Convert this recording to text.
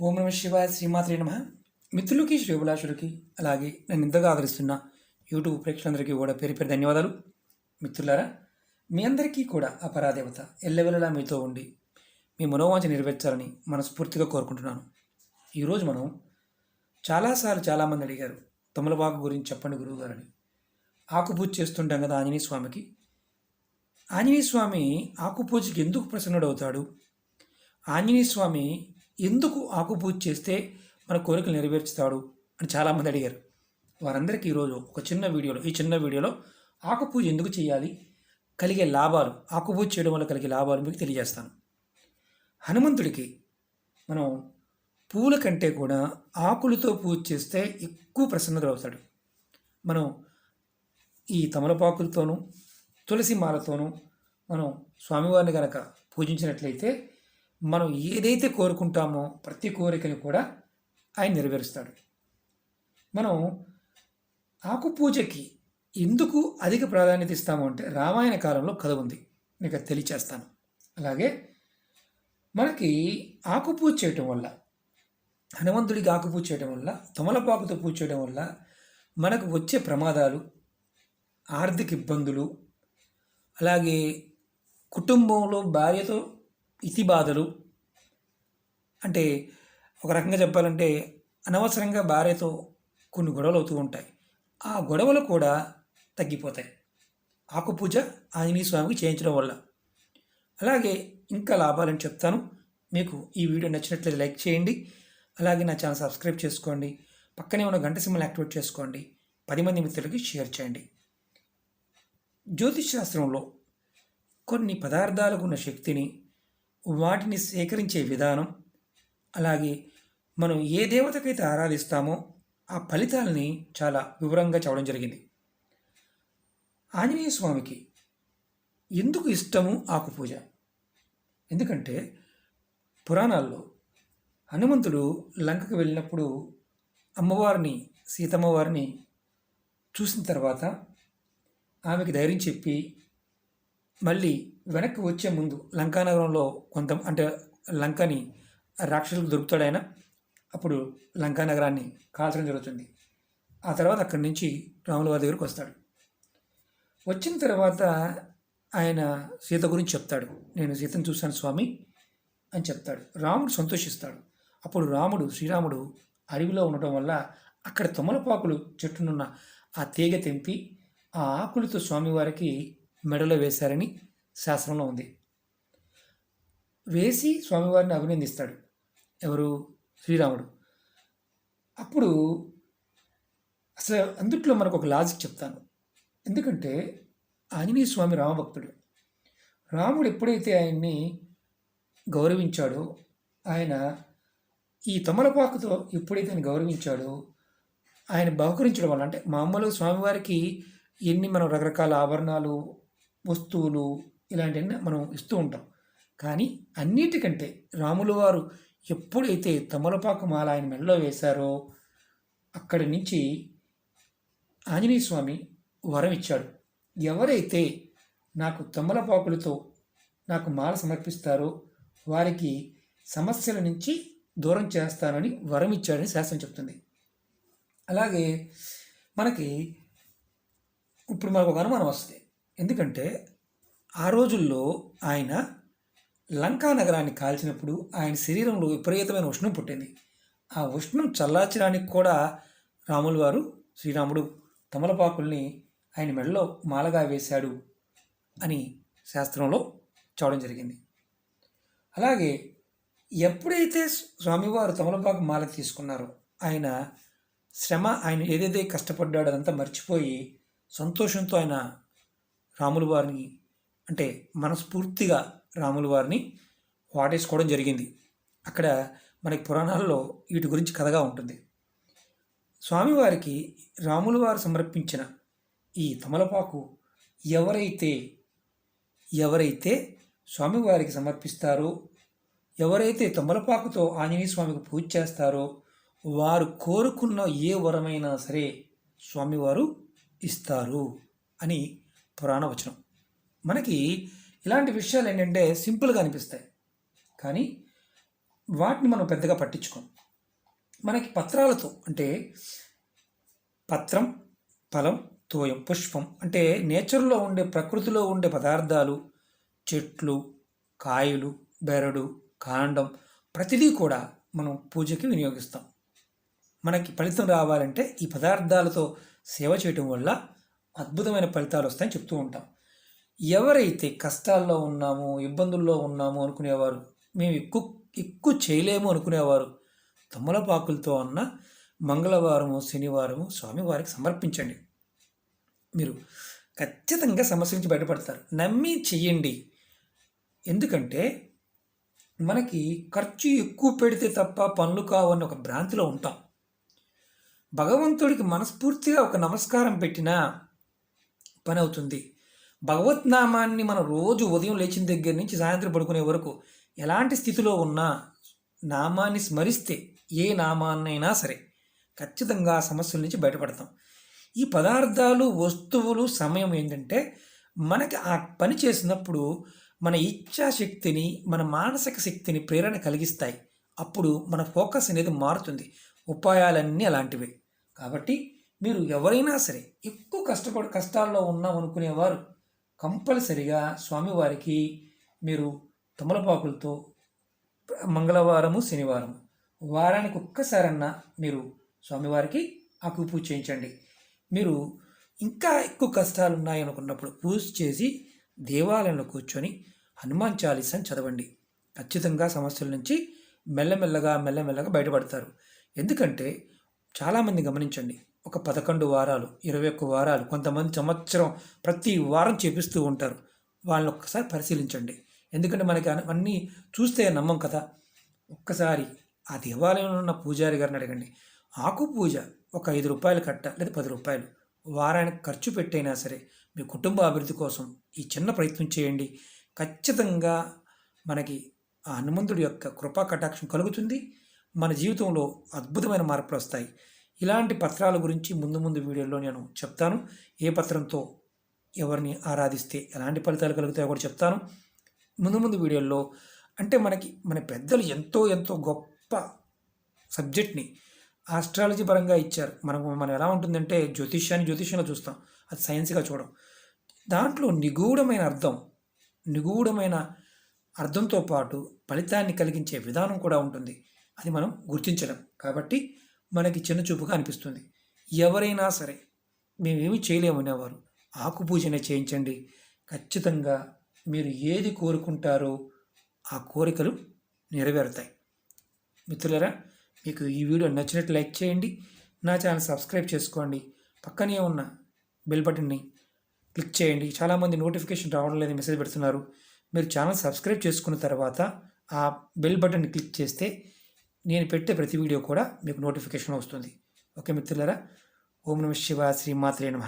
ఓం నమ శివాయ శ్రీమాత్రి నమ. మిత్రులకి శ్రీభిలాషులకి అలాగే నేను ఇంతగా ఆదరిస్తున్న యూట్యూబ్ ప్రేక్షకులందరికీ కూడా పేరు పేరు ధన్యవాదాలు. మిత్రులారా మీ అందరికీ కూడా అపరాదేవత పరాదేవత ఎల్లవెల్లలా మీతో ఉండి మీ మనోవాంఛ నెరవేర్చాలని మనస్ఫూర్తిగా కోరుకుంటున్నాను. ఈరోజు మనం చాలాసార్లు చాలామంది అడిగారు తమలపాకు గురించి చెప్పండి గురువుగారని ఆకుపూజ చేస్తుంటాం కదా ఆంజనేయ స్వామికి. ఆంజనేయ స్వామి ఆకుపూజకి ఎందుకు ప్రసన్నుడవుతాడు? ఆంజనేయ స్వామి ఎందుకు ఆకుపూజ చేస్తే మన కోరికలు నెరవేర్చుతాడు అని చాలామంది అడిగారు. వారందరికీ ఈరోజు ఒక చిన్న వీడియోలో ఈ చిన్న వీడియోలో ఆకుపూజ ఎందుకు చేయాలి? కలిగే లాభాలు ఆకుపూజ చేయడం వల్ల కలిగే లాభాలు మీకు తెలియజేస్తాను. హనుమంతుడికి మనం పూల కంటే కూడా ఆకులతో పూజ చేస్తే ఎక్కువ ప్రసన్నత అవుతాడు. మనం ఈ తమలపాకులతోనూ తులసి మాలతోనూ మనం స్వామివారిని కనుక పూజించినట్లయితే మనం ఏదైతే కోరుకుంటామో ప్రతి కోరికని కూడా ఆయన నెరవేరుస్తాడు. మనం ఆకు పూజకి ఎందుకు అధిక ప్రాధాన్యత ఇస్తాము అంటే రామాయణ కాలంలో కథ ఉంది. మీకు తెలియచేస్తాను. అలాగే మనకి ఆకు పూజ చేయటం వల్ల హనుమంతుడికి ఆకు పూజ చేయడం వల్ల తమలపాకుతో పూజ చేయడం వల్ల మనకు వచ్చే ప్రమాదాలు ఆర్థిక ఇబ్బందులు అలాగే కుటుంబంలో భార్యతో ఇతి బాధలు. అంటే ఒక రకంగా చెప్పాలంటే అనవసరంగా భార్యతో కొన్ని గొడవలు అవుతూ ఉంటాయి. ఆ గొడవలు కూడా తగ్గిపోతాయి. ఆకుపూజ ఆంజనేయ స్వామికి చేయించడం వల్ల. అలాగే ఇంకా లాభాలని చెప్తాను. మీకు ఈ వీడియో నచ్చినట్లయితే లైక్ చేయండి. అలాగే నా ఛానల్ సబ్స్క్రైబ్ చేసుకోండి. పక్కనే ఉన్న గంట సింహలు యాక్టివేట్ చేసుకోండి. పది మంది మిత్రులకి షేర్ చేయండి. జ్యోతిష్ శాస్త్రంలో కొన్ని పదార్థాలకు ఉన్న శక్తిని వాటిని సేకరించే విధానం అలాగే మనం ఏ దేవతకైతే ఆరాధిస్తామో ఆ ఫలితాలని చాలా వివరంగా చెప్పడం జరిగింది. ఆంజనేయ స్వామికి ఎందుకు ఇష్టము ఆకు పూజ? ఎందుకంటే పురాణాల్లో హనుమంతుడు లంకకు వెళ్ళినప్పుడు అమ్మవారిని సీతమ్మవారిని చూసిన తర్వాత ఆమెకి ధైర్యం చెప్పి మళ్ళీ వెనక్కి వచ్చే ముందు లంకానగరంలో కొంత అంటే లంకని రాక్షసులకు దొరుకుతాడు ఆయన. అప్పుడు లంకా నగరాన్ని కాల్చడం జరుగుతుంది. ఆ తర్వాత అక్కడి నుంచి రాముల వారి దగ్గరికి వస్తాడు. వచ్చిన తర్వాత ఆయన సీత గురించి చెప్తాడు. నేను సీతను చూశాను స్వామి అని చెప్తాడు. రాముడు సంతోషిస్తాడు. అప్పుడు రాముడు శ్రీరాముడు అడవిలో ఉండటం వల్ల అక్కడ తుమలపాకులు చెట్టునున్న ఆ తీగ తెంపి ఆ ఆకులతో స్వామివారికి మెడలో వేశారని శాస్త్రంలో ఉంది. వేసి స్వామివారిని అభినందిస్తాడు. ఎవరు? శ్రీరాముడు. అప్పుడు అసలు అందుట్లో మనకు ఒక లాజిక్ చెప్తాను. ఎందుకంటే ఆంజనేయ స్వామి రామభక్తుడు. రాముడు ఎప్పుడైతే ఆయన్ని గౌరవించాడో ఆయన ఈ తమలపాకుతో ఎప్పుడైతే ఆయన గౌరవించాడో ఆయన బహుకరించడం వల్ల అంటే మామూలుగా స్వామివారికి ఎన్ని మనం రకరకాల ఆభరణాలు వస్తువులు ఇలాంటివన్నీ మనం ఇస్తూ ఉంటాం. కానీ అన్నిటికంటే రాముల వారు ఎప్పుడైతే తమలపాకు మాల ఆయన మెడలో వేశారో అక్కడి నుంచి ఆంజనేయ స్వామి వరం ఇచ్చాడు. ఎవరైతే నాకు తమలపాకులతో నాకు మాల సమర్పిస్తారో వారికి సమస్యల నుంచి దూరం చేస్తానని వరం ఇచ్చాడని శాస్త్రం చెప్తుంది. అలాగే మనకి ఇప్పుడు మనకు ఒక అనుమానం వస్తుంది. ఎందుకంటే ఆ రోజుల్లో ఆయన లంకా నగరాన్ని కాల్చినప్పుడు ఆయన శరీరంలో విపరీతమైన ఉష్ణం పుట్టింది. ఆ ఉష్ణం చల్లార్చడానికి కూడా రాములు వారు శ్రీరాముడు తమలపాకుల్ని ఆయన మెడలో మాలగా వేశాడు అని శాస్త్రంలో చూడడం జరిగింది. అలాగే ఎప్పుడైతే స్వామివారు తమలపాకు మాల తీసుకున్నారో ఆయన శ్రమ ఆయన ఏదైతే కష్టపడ్డాడో అదంతా మర్చిపోయి సంతోషంతో ఆయన రాములు వారిని అంటే మనస్ఫూర్తిగా రాములు వారిని వాటేసుకోవడం జరిగింది. అక్కడ మనకి పురాణాల్లో వీటి గురించి కథగా ఉంటుంది. స్వామివారికి రాములు వారు సమర్పించిన ఈ తమలపాకు ఎవరైతే ఎవరైతే స్వామివారికి సమర్పిస్తారో ఎవరైతే తమలపాకుతో ఆంజనేయ స్వామికి పూజ చేస్తారో వారు కోరుకున్న ఏ వరమైనా సరే స్వామివారు ఇస్తారు అని పురాణ వచనం. మనకి ఇలాంటి విషయాలు ఏంటంటే సింపుల్గా అనిపిస్తాయి. కానీ వాటిని మనం పెద్దగా పట్టించుకోం. మనకి పత్రాలతో అంటే పత్రం ఫలం తోయం పుష్పం అంటే నేచర్లో ఉండే ప్రకృతిలో ఉండే పదార్థాలు చెట్లు కాయలు బెరడు కాండం ప్రతిదీ కూడా మనం పూజకి వినియోగిస్తాం. మనకి ఫలితం రావాలంటే ఈ పదార్థాలతో సేవ చేయటం వల్ల అద్భుతమైన ఫలితాలు వస్తాయని చెప్తూ ఉంటాం. ఎవరైతే కష్టాల్లో ఉన్నాము ఇబ్బందుల్లో ఉన్నాము అనుకునేవారు మేము ఎక్కువ ఎక్కువ చేయలేము అనుకునేవారు తమలపాకులతో అన్న మంగళవారము శనివారము స్వామివారికి సమర్పించండి. మీరు ఖచ్చితంగా సమస్య నుంచి బయటపడతారు. నమ్మి చెయ్యండి. ఎందుకంటే మనకి ఖర్చు ఎక్కువ పెడితే తప్ప పనులు కావని ఒక భ్రాంతిలో ఉంటాం. భగవంతుడికి మనస్ఫూర్తిగా ఒక నమస్కారం పెట్టినా పని అవుతుంది. భగవత్ నామాన్ని మనం రోజు ఉదయం లేచిన దగ్గర నుంచి సాయంత్రం పడుకునే వరకు ఎలాంటి స్థితిలో ఉన్నా నామాన్ని స్మరిస్తే ఏ నామాన్నైనా సరే ఖచ్చితంగా సమస్యల నుంచి బయటపడతాం. ఈ పదార్థాలు వస్తువులు సమయం ఏంటంటే మనకి ఆ పని చేసినప్పుడు మన ఇచ్ఛాశక్తిని మన మానసిక శక్తిని ప్రేరణ కలిగిస్తాయి. అప్పుడు మన ఫోకస్ అనేది మారుతుంది. ఉపాయాలన్నీ అలాంటివే. కాబట్టి మీరు ఎవరైనా సరే ఎక్కువ కష్టపడి కష్టాల్లో ఉన్నాం అనుకునేవారు కంపల్సరిగా స్వామివారికి మీరు తమలపాకులతో మంగళవారము శనివారం వారానికి ఒక్కసారన్నా మీరు స్వామివారికి ఆకు పూజ చేయించండి. మీరు ఇంకా ఎక్కువ కష్టాలు ఉన్నాయనుకున్నప్పుడు పూజ చేసి దేవాలయంలో కూర్చొని హనుమాన్ చాలీసాని చదవండి. ఖచ్చితంగా సమస్యల నుంచి మెల్లమెల్లగా మెల్లమెల్లగా బయటపడతారు. ఎందుకంటే చాలామంది గమనించండి ఒక పదకొండు వారాలు ఇరవై ఒక్క వారాలు కొంతమంది సంవత్సరం ప్రతి వారం చేపిస్తూ ఉంటారు. వాళ్ళని ఒక్కసారి పరిశీలించండి. ఎందుకంటే మనకి అన్నీ చూస్తే నమ్మం కదా. ఒక్కసారి ఆ దేవాలయంలో ఉన్న పూజారి గారిని అడగండి. ఆకు పూజ ఒక ఐదు రూపాయలు కట్ట లేదా పది రూపాయలు. వారానికి ఖర్చు పెట్టైనా సరే మీ కుటుంబ అభివృద్ధి కోసం ఈ చిన్న ప్రయత్నం చేయండి. ఖచ్చితంగా మనకి ఆ హనుమంతుడి యొక్క కృపా కటాక్షం కలుగుతుంది. మన జీవితంలో అద్భుతమైన మార్పులు వస్తాయి. ఇలాంటి పత్రాల గురించి ముందు ముందు వీడియోలో నేను చెప్తాను. ఏ పత్రంతో ఎవరిని ఆరాధిస్తే ఎలాంటి ఫలితాలు కలుగుతాయో కూడా చెప్తాను. ముందు ముందు వీడియోల్లో అంటే మనకి మన పెద్దలు ఎంతో ఎంతో గొప్ప సబ్జెక్ట్ని ఆస్ట్రాలజీ పరంగా ఇచ్చారు. మనకు మనం ఎలా ఉంటుందంటే జ్యోతిష్యాన్ని జ్యోతిష్యంలో చూస్తాం. అది సైన్స్గా చూడం దాంట్లో నిగూఢమైన అర్థం నిగూఢమైన అర్థంతో పాటు ఫలితాన్ని కలిగించే విధానం కూడా ఉంటుంది. అది మనం గుర్తించలేం. కాబట్టి మనకి చిన్న చూపుగా అనిపిస్తుంది. ఎవరైనా సరే మేమేమి చేయలేమనేవారు ఆకు పూజనే చేయించండి. ఖచ్చితంగా మీరు ఏది కోరుకుంటారో ఆ కోరికలు నెరవేరుతాయి. మిత్రులరా మీకు ఈ వీడియో నచ్చినట్లు లైక్ చేయండి. నా ఛానల్ సబ్స్క్రైబ్ చేసుకోండి. పక్కనే ఉన్న బెల్ బటన్ని క్లిక్ చేయండి. చాలామంది నోటిఫికేషన్ రావడం లేదని మెసేజ్ పెడుతున్నారు. మీరు ఛానల్ సబ్స్క్రైబ్ చేసుకున్న తర్వాత ఆ బెల్ బటన్ని క్లిక్ చేస్తే నేను పెట్టే ప్రతి వీడియో కూడా మీకు నోటిఫికేషన్ వస్తుంది. ఓకే మిత్రులరా? ఓం నమ శివ శ్రీమాత్రే నమ.